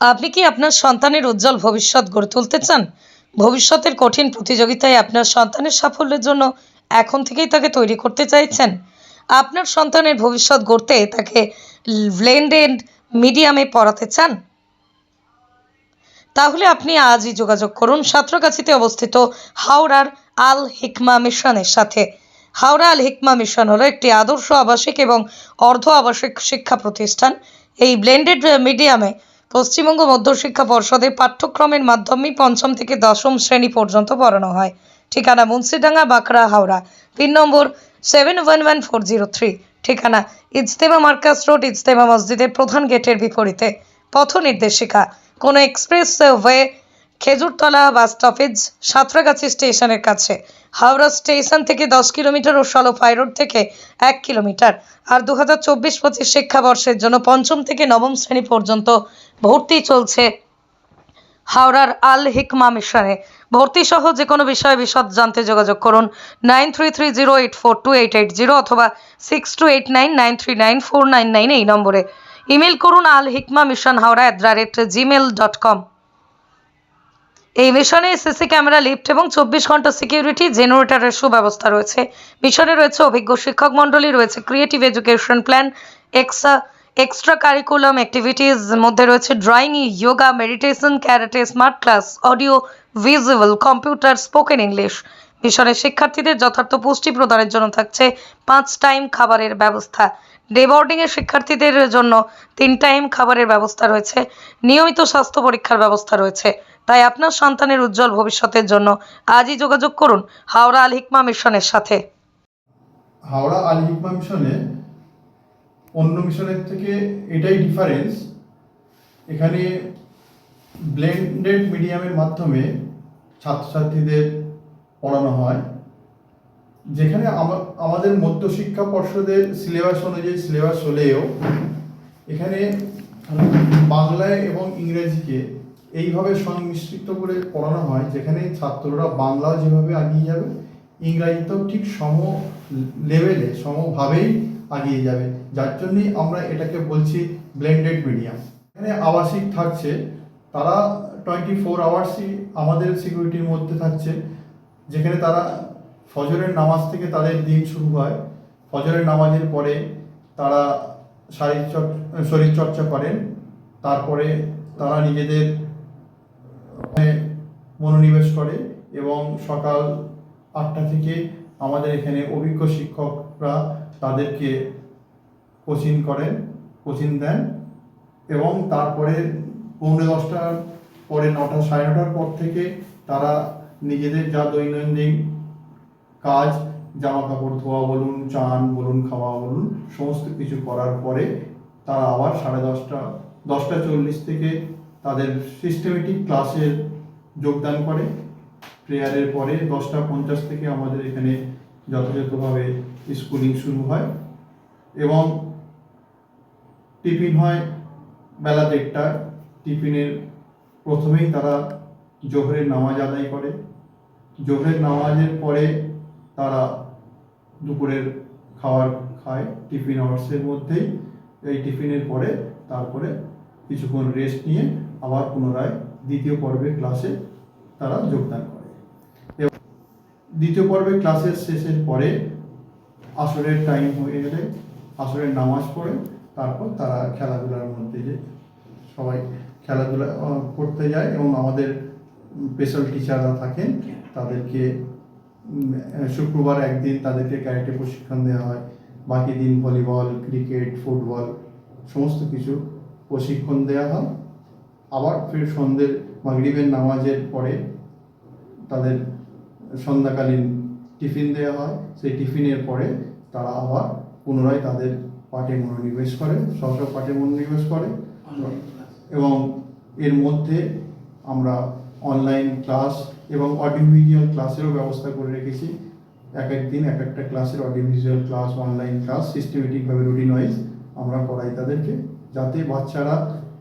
আপনি কি আপনার সন্তানের উজ্জ্বল ভবিষ্যৎ গড়ে তুলতে চান? ভবিষ্যতের কঠিন প্রতিযোগিতায় আপনার সন্তানের সাফল্যের জন্য এখন থেকেই তাকে তৈরি করতে চাইছেন। আপনার সন্তানের ভবিষ্যৎ গড়তে তাকে ব্লেন্ডেড মিডিয়ামে পড়াতে চান? তাহলে আপনি আজই যোগাযোগ করুন সাঁতরাগাছিতে অবস্থিত হাওড়ার আল হিকমা মিশনের সাথে। হাওড়া আল হিকমা মিশন হলো একটি আদর্শ আবাসিক এবং অর্ধ আবাসিক শিক্ষা প্রতিষ্ঠান। এই ব্লেন্ডেড মিডিয়ামে পশ্চিমবঙ্গ মধ্যশিক্ষা পর্ষদের পাঠ্যক্রমের মাধ্যমে পঞ্চম থেকে দশম শ্রেণি পর্যন্ত পড়ানো হয়। ঠিকানা Munshidanga, Bankra, Howrah. Pin number seven one one four zero three ঠিকানা ইজতেমা মার্কাস রোড, ইজতেমা মসজিদের প্রধান গেটের বিপরীতে। পথ নির্দেশিকা। Kona expressway Khejurtala bus stoppage, Santragachi স্টেশনের কাছে। হাওড়া স্টেশন থেকে দশ কিলোমিটার ও সলফাই রোড থেকে এক কিলোমিটার। আর দু হাজার চব্বিশ পঁচিশ শিক্ষাবর্ষের জন্য পঞ্চম থেকে নবম শ্রেণি পর্যন্ত ভর্তি চলছে হাওড়ার আল হিকমা মিশনে। ভর্তি সহ যে কোনো বিষয়ে বিশদ জানতে যোগাযোগ করুন নাইন অথবা সিক্স এই নম্বরে। ইমেল করুন Al Hikma mission Howrah at rate Gmail dot com এই মিশনে সিসি ক্যামেরা, লিফট এবং চব্বিশ ঘণ্টা সিকিউরিটি জেনারেটরের সুব্যবস্থা রয়েছে। মিশনে রয়েছে অভিজ্ঞ শিক্ষক মণ্ডলী, রয়েছে ক্রিয়েটিভ এডুকেশন প্ল্যান এক্সা এক্সট্রা কারিকুলাম অ্যাক্টিভিটিস মধ্যে রয়েছে drawing yoga meditation karate smart class audio visual computer spoken English মিশনের শিক্ষার্থীদের যথার্থ পুষ্টি প্রদানের জন্য থাকছে পাঁচ টাইম খাবারের ব্যবস্থা। ডে বোর্ডিংয়ের শিক্ষার্থীদের জন্য তিন টাইম খাবারের ব্যবস্থা রয়েছে। নিয়মিত স্বাস্থ্য পরীক্ষার ব্যবস্থা রয়েছে। তাই আপনার সন্তানের উজ্জ্বল ভবিষ্যতের জন্য আজই যোগাযোগ করুন হাওড়া আল হিকমা মিশনের সাথে। হাওড়া আল হিকমা মিশনে অন্য মিশনের থেকে এটাই ডিফারেন্স এখানে ব্লেন্ডেড মিডিয়ামের মাধ্যমে ছাত্রছাত্রীদের পড়ানো হয়। যেখানে আমা- আমাদের মধ্যশিক্ষা পর্ষদের সিলেবাস অনুযায়ী সিলেবাস হলেও এখানে বাংলায় এবং ইংরেজিকে এইভাবে সংমিশ্রিত করে পড়ানো হয়, যেখানে ছাত্ররা বাংলাও যেভাবে আগিয়ে যাবে, ইংরাজিতেও ঠিক সম লেভেলে সমভাবেই আগিয়ে যাবে। যার জন্যই আমরা এটাকে বলছি ব্লেন্ডেড মিডিয়াম এখানে আবাসিক থাকছে, তারা টোয়েন্টি ফোর আওয়ার্সই আমাদের সিকিউরিটির মধ্যে থাকছে, যেখানে তারা ফজরের নামাজ থেকে তাদের দিন শুরু হয়। ফজরের নামাজের পরে তারা শারীর চর্চা শরীর চর্চা করেন, তারপরে তারা নিজেদের মনোনিবেশ করে এবং সকাল আটটা থেকে আমাদের এখানে অভিজ্ঞ শিক্ষকরা তাদেরকে কোচিং করেন কোচিং দেন এবং তারপরে পৌনে দশটার পরে নটা, সাড়ে নটার পর থেকে তারা নিজেদের যা দৈনন্দিন কাজ জামা কাপড় ধোয়া বলুন, চান বলুন, খাওয়া বলুন, সমস্ত কিছু করার পরে তারা আবার সাড়ে দশটা দশটা চল্লিশ থেকে তাদের সিস্টেমেটিক ক্লাসের যোগদান করে। প্রেয়ারের পরে দশটা পঞ্চাশ থেকে আমাদের এখানে যথাযথভাবে স্কুলিং শুরু হয় এবং টিফিন হয় বেলা দেড়টায়। টিফিনের প্রথমেই তারা জোহরের নামাজ আদায় করে। জোহরের নামাজের পরে তারা দুপুরের খাবার খায় টিফিন আওয়ার্সের মধ্যেই। এই টিফিনের পরে তারপরে কিছুক্ষণ রেস্ট নিয়ে আবার পুনরায় দ্বিতীয় পর্বের ক্লাসে তারা যোগদান করে। এবং দ্বিতীয় পর্বের ক্লাসের শেষের পরে আসরের টাইম হয়ে গেলে আসরের নামাজ পড়ে। তারপর তারা খেলাধুলার মধ্যে যে সবাই খেলাধুলা করতে যায় এবং আমাদের স্পেশাল টিচাররা থাকেন, তাদেরকে শুক্রবার একদিন তাদেরকে ক্যারেটে প্রশিক্ষণ দেওয়া হয়। বাকি দিন ভলিবল ক্রিকেট ফুটবল সমস্ত কিছু প্রশিক্ষণ দেওয়া হয়। আবার ফের সন্ধ্যের মাগরিবের নামাজের পরে তাদের সন্ধ্যাকালীন টিফিন দেওয়া হয়। সেই টিফিনের পরে তারা আবার পুনরায় তাদের পাঠে মনোনিবেশ করে স্ব স্ব পাঠে মনোনিবেশ করে। এবং এর মধ্যে আমরা অনলাইন ক্লাস এবং অডিও ভিজুয়াল ক্লাসেরও ব্যবস্থা করে রেখেছি। এক এক দিন এক একটা ক্লাসের audio visual class online class সিস্টেমেটিকভাবে routine wise আমরা করাই তাদেরকে যাতে বাচ্চারা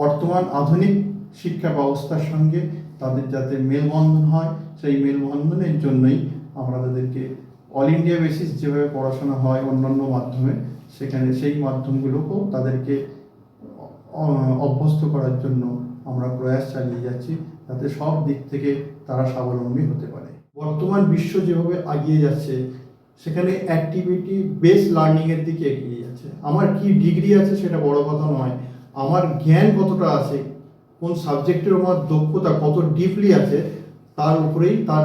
বর্তমান আধুনিক শিক্ষা ব্যবস্থার সঙ্গে তাদের যাতে মেলবন্ধন হয় সেই মেলবন্ধনের জন্যই আমরা তাদেরকে অল ইন্ডিয়া বেসিস যেভাবে পড়াশোনা হয় অন্যান্য মাধ্যমে সেখানে সেই মাধ্যমগুলোকেও তাদেরকে অভ্যস্ত করার জন্য আমরা প্রয়াস চালিয়ে যাচ্ছি যাতে সব দিক থেকে তারা স্বাবলম্বী হতে পারে। বর্তমান বিশ্ব যেভাবে এগিয়ে যাচ্ছে, সেখানে অ্যাক্টিভিটি বেস লার্নিংয়ের দিকে এগিয়ে যাচ্ছে। আমার কি ডিগ্রি আছে সেটা বড় কথা নয়, আমার জ্ঞান কতটা আছে, কোন সাবজেক্টের আমার দক্ষতা কত ডিপলি আছে, তার উপরেই তার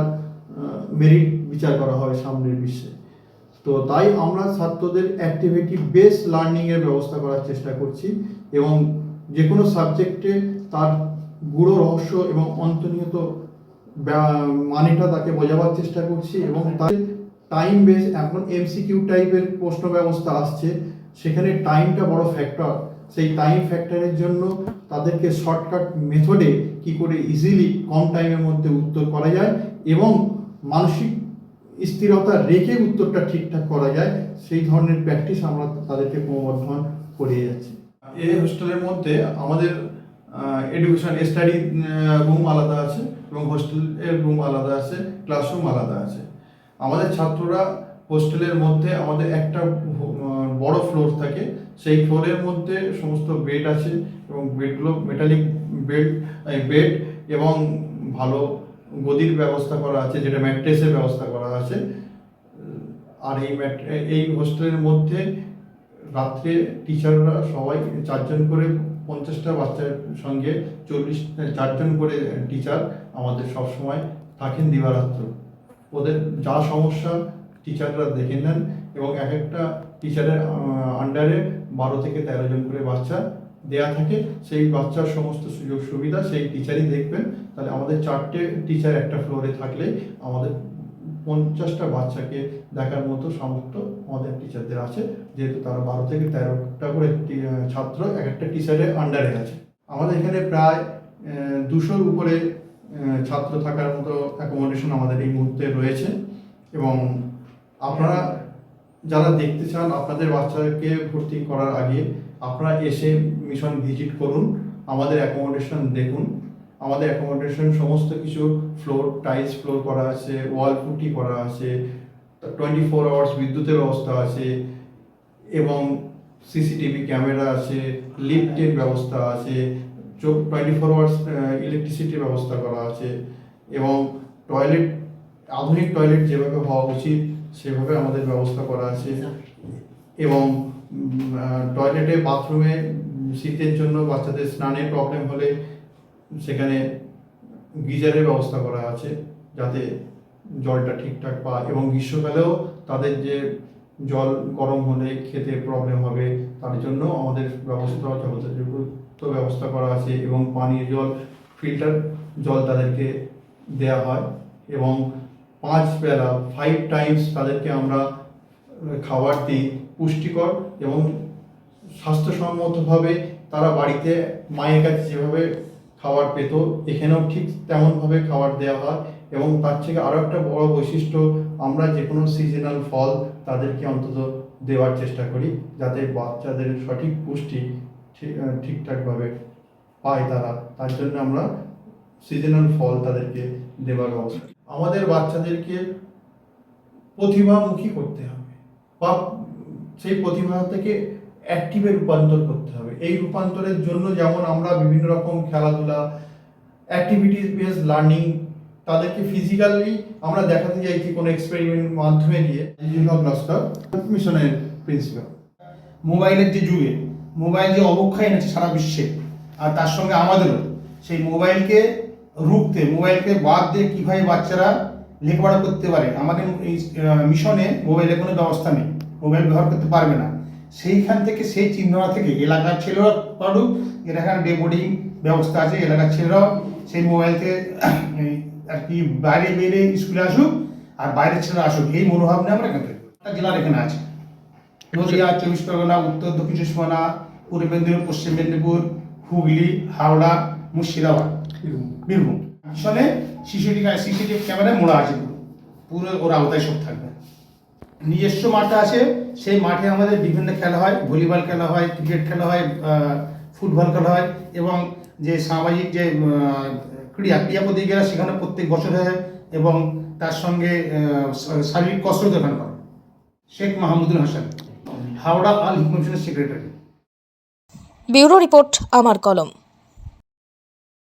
মেরিট বিচার করা হবে সামনের বিশ্বে। তো তাই আমরা ছাত্রদের অ্যাক্টিভিটি বেস লার্নিংয়ের ব্যবস্থা করার চেষ্টা করছি এবং যে কোনো সাবজেক্টে তার গুড়ো রহস্য এবং অন্তর্নিহিত মানেটা তাকে বোঝাবার চেষ্টা করছি এবং তার টাইম বেস এখন এমসিকিউ টাইপের প্রশ্ন ব্যবস্থা আসছে, সেখানে টাইমটা বড় ফ্যাক্টর সেই টাইম ফ্যাক্টরের জন্য তাদেরকে শর্টকাট মেথডে কি করে ইজিলি কম টাইমের মধ্যে উত্তর করা যায় এবং মানসিক স্থিরতা রেখে উত্তরটা ঠিকঠাক করা যায়, সেই ধরনের প্র্যাকটিস আমরা তাদেরকে ক্রমবর্ধমান করিয়ে যাচ্ছি। এই হোস্টেলের মধ্যে আমাদের এডুকেশন স্টাডি রুম আলাদা আছে এবং হোস্টেলের রুম আলাদা আছে ক্লাসরুম আলাদা আছে। আমাদের ছাত্ররা হোস্টেলের মধ্যে আমাদের একটা বড় ফ্লোর থাকে, সেই ফ্লোরের মধ্যে সমস্ত বেড আছে এবং বেডগুলো মেটালিক বেড বেড এবং ভালো গদির ব্যবস্থা করা আছে, যেটা ম্যাট্রেসের ব্যবস্থা করা আছে। আর এই এই হোস্টেলের মধ্যে রাত্রে টিচাররা সবাই চারজন করে, পঞ্চাশটা বাচ্চার সঙ্গে চল্লিশ, চারজন করে টিচার আমাদের সব সময় থাকেন দিবারাত্র। ওদের যা সমস্যা টিচাররা দেখে নেন এবং এক একটা টিচারের আন্ডারে বারো থেকে তেরো জন করে বাচ্চা দেয়া থাকে, সেই বাচ্চার সমস্ত সুযোগ সুবিধা, সেই টিচারই দেখবেন। তাহলে আমাদের চারটে টিচার একটা ফ্লোরে থাকলে আমাদের পঞ্চাশটা বাচ্চাকে দেখার মতো সামর্থ্য আমাদের টিচারদের আছে। যেহেতু তারা বারো থেকে তেরোটা করে ছাত্র, এক একটা টিচারের আন্ডারে আছে। আমাদের এখানে প্রায় দুশোর উপরে ছাত্র থাকার মতো অ্যাকোমোডেশন আমাদের এই মুহূর্তে রয়েছে। এবং আপনারা যারা দেখতে চান আপনাদের বাচ্চাকে ভর্তি করার আগে আপনারা এসে মিশন ভিজিট করুন আমাদের অ্যাকোমোডেশন দেখুন। আমাদের অ্যাকোমোডেশন সমস্ত কিছু ফ্লোর টাইলস ফ্লোর করা আছে ওয়াল পুটি করা আছে টোয়েন্টি ফোর আওয়ার্স বিদ্যুতের ব্যবস্থা আছে এবং সিসিটিভি ক্যামেরা আছে লিফটের ব্যবস্থা আছে টোয়েন্টি ফোর আওয়ার্স ইলেকট্রিসিটির ব্যবস্থা করা আছে এবং টয়লেট আধুনিক টয়লেট যেভাবে হওয়া উচিত সেভাবে আমাদের ব্যবস্থা করা আছে এবং টয়লেটে বাথরুমে শীতের জন্য বাচ্চাদের স্নানের প্রবলেম হলে সেখানে গিজারের ব্যবস্থা করা আছে যাতে জলটা ঠিকঠাক পায় এবং গ্রীষ্মকালেও তাদের যে জল গরম হলে খেতে প্রবলেম হবে, তার জন্য আমাদের ব্যবস্থা যথাযথ ব্যবস্থা করা আছে এবং পানীয় জল ফিল্টার জল তাদেরকে দেয়া হয় এবং পাঁচ বেলা ফাইভ টাইমস তাদেরকে আমরা খাবার দিই পুষ্টিকর এবং স্বাস্থ্যসম্মতভাবে তারা বাড়িতে মায়ের কাছে যেভাবে খাবার পেত, এখানেও ঠিক তেমনভাবে খাবার দেওয়া হয় এবং তার থেকে আরও একটা বড় বৈশিষ্ট্য, আমরা যে কোনো সিজনাল ফল তাদেরকে অন্তত দেওয়ার চেষ্টা করি যাতে বাচ্চাদের সঠিক পুষ্টি ঠিক- ঠিকঠাকভাবে পায় তারা। তার জন্য আমরা সিজনাল ফল তাদেরকে দেওয়ার ব্যবস্থা আমাদের বাচ্চাদেরকে প্রতিভামুখী করতে হবে বা সেই প্রতিভা থেকে অ্যাক্টিভে রূপান্তর করতে হবে। এই রূপান্তরের জন্য যেমন আমরা বিভিন্ন রকম খেলাধুলা অ্যাক্টিভিটিস বেস লার্নিং তাদেরকে ফিজিক্যালি আমরা দেখাতে চাইছি কোনো এক্সপেরিমেন্ট মাধ্যমে দিয়ে মিশনের প্রিন্সিপাল মোবাইলের যে যুগে মোবাইল যে অবক্ষয় এনেছে সারা বিশ্বে, আর তার সঙ্গে আমাদেরও, সেই মোবাইলকে রুখতে মোবাইলকে বাদ দিয়ে কীভাবে বাচ্চারা লেখাপড়া করতে পারে। আমাদের এই মিশনে মোবাইলের কোনো ব্যবস্থা নেই। মোবাইল ব্যবহার করতে পারবে না। সেইখান থেকে সেই চিহ্নটা থেকে এলাকার ছেলেরা পারুক এলাকার ডে বোর্ডিং ব্যবস্থা আছে এলাকার ছেলেরাও সেই মোবাইলকে আর কি বাইরে বেরিয়ে স্কুলে আসুক আর বাইরের ছেলেরা আসুক। এই মনোভাব নিয়ে আমরা এখান থেকে একটা জেলার এখানে আছে। নদিয়া চব্বিশ পরগনা উত্তর দক্ষিণ চব্বিশ পরগনা পূর্ব মেদিনীপুর পশ্চিম মেদিনীপুর হুগলি হাওড়া মুর্শিদাবাদ। বীরভূম। পিছনে সিসিটিভি সিসিটিভি ক্যামেরায় মোড়া আছে পুরো। ওর আওতায় সব থাকবে। নিজস্ব মাঠ আছে সেই মাঠে আমাদের বিভিন্ন খেলা হয় ভলিবল খেলা হয় ক্রিকেট খেলা হয় ফুটবল খেলা হয় এবং যে সামাজিক যে আহ, ক্রিয়া প্রতিক্রিয়া সেখানে প্রত্যেক বছর হয় এবং তার সঙ্গে শারীরিক কসরত এখানে করে Sheikh Mahmudul Hasan Howrah Al Hikma secretary bureau report আমার কলম।